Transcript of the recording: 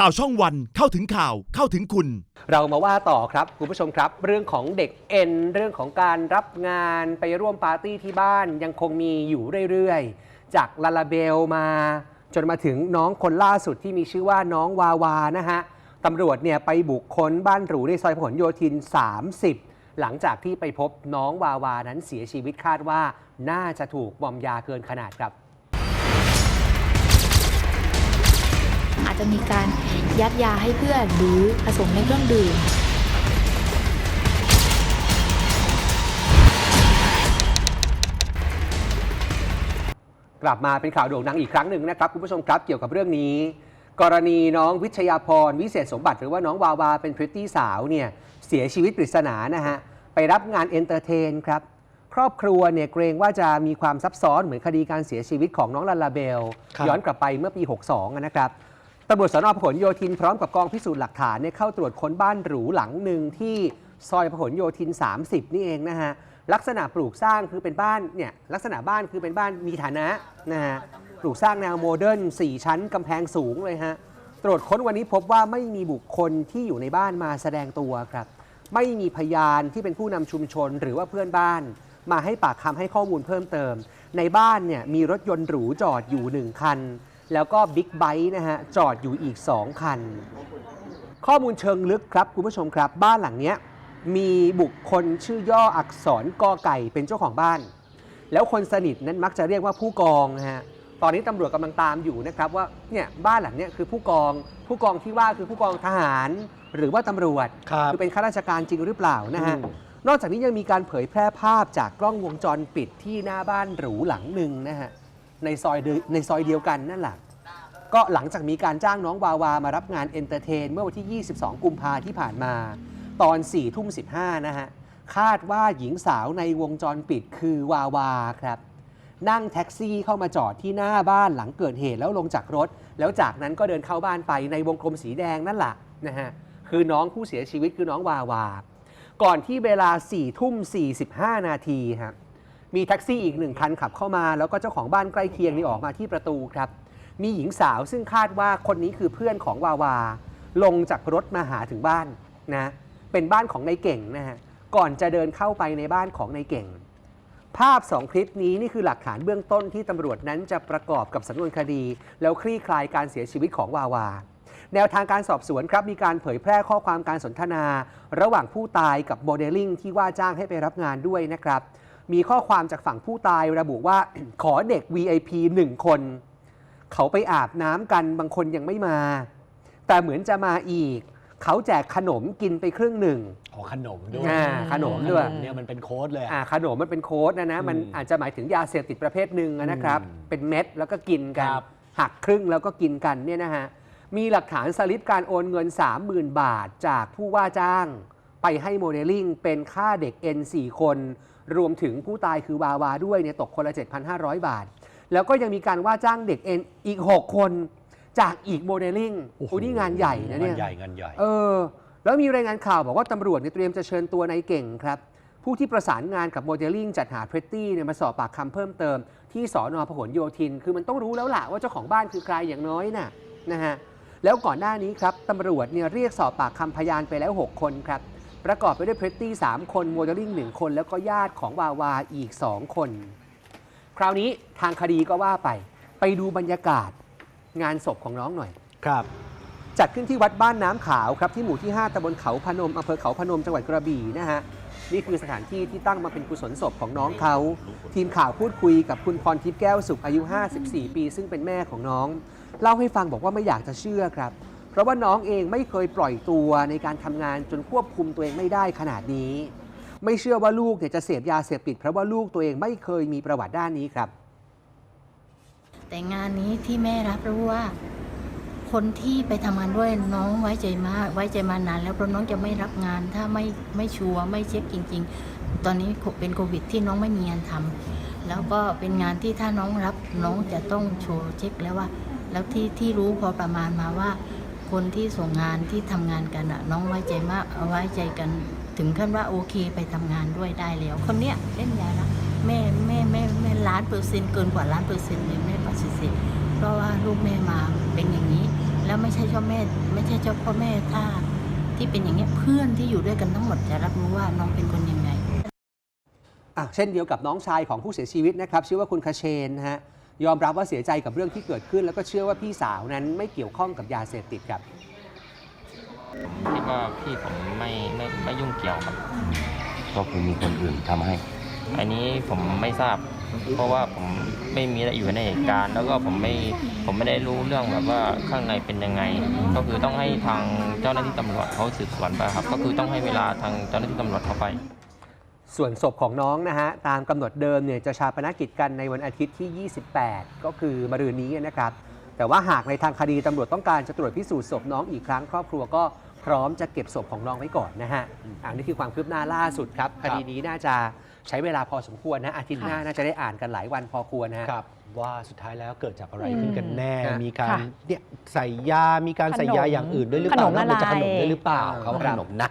ข่าวช่องวันเข้าถึงข่าวเข้าถึงคุณ เรามาว่าต่อครับคุณผู้ชมครับ เรื่องของเด็กเอ็นเรื่องของการรับงานไปร่วมปาร์ตี้ที่บ้านยังคงมีอยู่เรื่อยๆ จากลาลาเบลมา จนมาถึงน้องคนล่าสุดที่มีชื่อว่าน้องวาวานะฮะตำรวจเนี่ยไปบุกค้นบ้านหรูในซอยพหลโยธิน 30 หลังจากที่ไปพบน้องวาวานั้นเสียชีวิตคาดว่า น่าจะถูกบอมยาเกินขนาดครับ จจะมีการยัดยาให้เพื่อนหรือผสมในเครื่องดื่มกลับมาเป็นข่าวโด่งดังอีกครั้งหนึ่งนะครับคุณผู้ชมครับเกี่ยวกับเรื่องนี้ กรณีน้องวิชยาพรวิเศษสมบัติหรือว่าน้องวาวาเป็นพริตตี้สาวเนี่ยเสียชีวิตปริศนานะฮะไปรับงานเอนเตอร์เทนครับครอบครัวเนี่ยเกรงว่าจะมีความซับซ้อนเหมือนคดีการเสียชีวิตของน้องลาลาเบลครับย้อนกลับไปเมื่อปี 62อะนะครับ ตำรวจสนพหลโยธินพร้อมกับกองพิสูจน์หลักฐานเนี่ยเข้าตรวจค้นบ้านหรูหลังหนึ่งที่ซอยพหลโยธิน 30 นี่เองนะฮะ ลักษณะปลูกสร้างคือเป็นบ้านเนี่ยลักษณะบ้านคือเป็นบ้านมีฐานะนะฮะปลูกสร้างแนวโมเดิร์น4 ชั้นกำแพงสูงเลยฮะ ตรวจค้นวันนี้พบว่าไม่มีบุคคลที่อยู่ในบ้านมาแสดงตัวครับ ไม่มีพยานที่เป็นผู้นำชุมชนหรือว่าเพื่อนบ้าน มาให้ปากคำให้ข้อมูลเพิ่มเติม ในบ้านเนี่ยมีรถยนต์หรูจอดอยู่1คัน แล้วก็บิ๊กไบค์นะฮะจอดอยู่อีก 2 คัน ข้อมูลเชิงลึกครับคุณผู้ชมครับ บ้านหลังเนี้ยมีบุคคลชื่อย่ออักษรกอไก่เป็นเจ้าของบ้าน แล้วคนสนิทนั้นมักจะเรียกว่าผู้กองนะฮะตอนนี้ตำรวจกำลังตามอยู่นะครับว่าเนี่ยบ้านหลังเนี้ยคือผู้กอง ผู้กองที่ว่าคือผู้กองทหาร หรือว่าตำรวจครับอเป็นข้าราชการจริงหรือเปล่านะฮะ อืม นอกจากนี้ยังมีการเผยแพร่ภาพจากกล้องวงจรปิดที่หน้าบ้านหรูหลังหนึ่งนะฮะ ในซอยเดียวในซอยเดียวกันนั่นแหละก็หลังจากมีการจ้างน้องวาวามารับงานเอนเตอร์เทน เมื่อวันที่ 22 กุมภาที่ผ่านมา ตอน4ทุ่ม15 นะฮะ คาดว่าหญิงสาวในวงจรปิดคือวาวาครับ นั่งแท็กซี่เข้ามาจอดที่หน้าบ้านหลังเกิดเหตุแล้วลงจากรถ แล้วจากนั้นก็เดินเข้าบ้านไปในวงกลมสีแดงนั่นแหละนะฮะ คือน้องผู้เสียชีวิตคือน้องวาวา ก่อนที่เวลา4ทุ่ม45 นาทีครับ มีแท็กซี่อีกหนึ่งคันขับเข้ามา แล้วก็เจ้าของบ้านใกล้เคียงนี่ออกมาที่ประตูครับ มีหญิงสาวซึ่งคาดว่าคนนี้คือเพื่อนของวาวา ลงจากรถมาหาถึงบ้านนะ เป็นบ้านของนายเก่งนะฮะ ก่อนจะเดินเข้าไปในบ้านของนายเก่ง ภาพ 2 คลิปนี้นี่คือหลักฐานเบื้องต้นที่ตำรวจนั้นจะประกอบกับสำนวนคดี แล้วคลี่คลายการเสียชีวิตของวาวาแนวทางการสอบสวนครับมีการเผยแพร่ข้อความการสนทนา ระหว่างผู้ตายกับโมเดลลิ่งที่ว่าจ้างให้ไปรับงานด้วยนะครับ มีข้อความจากฝั่งผู้ตายระบุว่า ขอเด็ก VIP 1คน เขาไปอาบน้ำกันบางคนยังไม่มา แต่เหมือนจะมาอีก เขาแจกขนมกินไปครึ่งหนึ่ง อ๋อขนมด้วยอ่าขนมด้วยขนเนี่ยมันเป็นโค้ดเลยอะ อ่าขนมมันเป็นโค้ดนะนะมันอืมอาจจะหมายถึงยาเสพติดประเภทหนึ่งอะนะครับ อืมเป็นเม็ดแล้วก็กินกัน ครับ หักครึ่งแล้วก็กินกันเนี่ยนะฮะมีหลักฐานสลิปการโอนเงิน 30,000 บาทจากผู้ว่าจ้าง ไปให้โมเดลลิ่งเป็นค่าเด็ก N 4 คน รวมถึงผู้ตายคือวาวาด้วยเนี่ยตกคนละ 7,500 บาท แล้วก็ยังมีการว่าจ้างเด็ก N อีก 6 คนจากอีกโมเดลลิ่งโอ้โหโอ้นี่งานใหญ่นะเนี่ยงานใหญ่งานใหญ่เออแล้วมีรายงานข่าวบอกว่าตำรวจเนี่ยเตรียมจะเชิญตัวนายเก่งครับผู้ที่ประสานงานกับโมเดลลิ่งจัดหาพริตตี้เนี่ยมาสอบปากคำเพิ่มเติม ที่สอนอพหลโยธิน คือมันต้องรู้แล้วล่ะว่าเจ้าของบ้านคือใครอย่างน้อยน่ะนะฮะแล้วก่อนหน้านี้ครับตำรวจเนี่ยเรียกสอบปากคำพยานไปแล้ว 6 คนครับ ประกอบไปด้วยพริตตี้ 3 คนโมเดลลิ่ง 1 คน แล้วก็ญาติของวาวาอีก 2 คน คราวนี้ทางคดีก็ว่าไป ไปดูบรรยากาศงานศพของน้องหน่อย ครับ จัดขึ้นที่วัดบ้านน้ำขาวครับที่หมู่ที่ 5ตำบลเขาพนมอำเภอเขาพนมจังหวัดกระบี่นะฮะ นี่คือสถานที่ที่ตั้งมาเป็นกุศลศพของน้องเขา ทีมข่าวพูดคุยกับคุณพรทิพย์แก้วสุขอายุ 54 ปี ซึ่งเป็นแม่ของน้อง เล่าให้ฟังบอกว่าไม่อยากจะเชื่อครับ เพราะว่าน้องเองไม่เคยปล่อยตัวในการทำงานจนควบคุมตัวเองไม่ได้ขนาดนี้ ไม่เชื่อว่าลูกเนี่ยจะเสพยาเสพติด เพราะว่าลูกตัวเองไม่เคยมีประวัติด้านนี้ครับ แต่งานนี้ที่แม่รับรู้ว่า คนที่ไปทำงานด้วยน้องไว้ใจมากไว้ใจมานาน แล้วเพราะน้องจะไม่รับงานถ้าไม่ไม่ชัวร์ไม่เช็คจริง ๆ ตอนนี้เป็นโควิดที่น้องไม่มีงานทำแล้วก็เป็นงานที่ถ้าน้องรับน้องจะต้องโชว์เช็คแล้วว่า แล้วที่ที่รู้พอประมาณมาว่า คนที่ส่งงานที่ทำงานกันอะน้องไว้ใจมากไว้ใจกัน ถึงขั้นว่าโอเคไปทำงานด้วยได้แล้ว คนเนี้ยเล่นยาละแม่แม่แม่แม่ล้านเปอร์เซ็นต์เกินกว่าล้านเปอร์เซ็นต์เลยแม่ปฏิเสธเพราะว่าลูกแม่มาเป็นอย่างนี้ แล้วไม่ใช่เจ้าแม่ ไม่ใช่เจ้าพ่อแม่ถ้าที่เป็นอย่างเงี้ยเพื่อนที่อยู่ด้วยกันทั้งหมดจะรับรู้ว่าน้องเป็นคนยังไงอะเช่นเดียวกับน้องชายของผู้เสียชีวิตนะครับ ชื่อว่าคุณคาเชนนะฮะ ยอมรับว่าเสียใจกับเรื่องที่เกิดขึ้น แล้วก็เชื่อว่าพี่สาวนั้นไม่เกี่ยวข้องกับยาเสพติดครับคิดว่าพี่ผมไม่ไม่ไม่ยุ่งเกี่ยวครับก็คือมีคนอื่นทำให้ อันนี้ผมไม่ทราบ เพราะว่าผมไม่มีอยู่ในเหตุการณ์ แล้วก็ผมไม่ผมไม่ได้รู้เรื่องแบบว่าข้างในเป็นยังไง ก็คือต้องให้ทางเจ้าหน้าที่ตำรวจเขาสืบสวนไปครับ ก็คือต้องให้เวลาทางเจ้าหน้าที่ตำรวจเข้าไป ส่วนศพของน้องนะฮะตามกำหนดเดิมเนี่ยจะชาปนกิจกันในวันอาทิตย์ที่ 28 ก็คือมะรืนนี้นะครับ แต่ว่าหากในทางคดีตำรวจต้องการจะตรวจพิสูจน์ศพน้องอีกครั้งครอบครัวก็พร้อมจะเก็บศพของน้องไว้ก่อนนะฮะอันนี้คือความคืบหน้าล่าสุดครับ คดีนี้น่าจะใช้เวลาพอสมควรนะอาทิตย์หน้าน่าจะได้อ่านกันหลายวันพอควรนะฮะ ครับว่าสุดท้ายแล้วเกิดจากอะไรอืมขึ้นกันแน่ค่ะมีการค่ะเนี่ยใส่ยา มีการใส่ยาขนมอย่างอื่นด้วยหรือเปล่าขนมนอกเหนือจากอะไรขนมด้วยหรือเปล่าอ่าเขาว่าครัขบนมนะ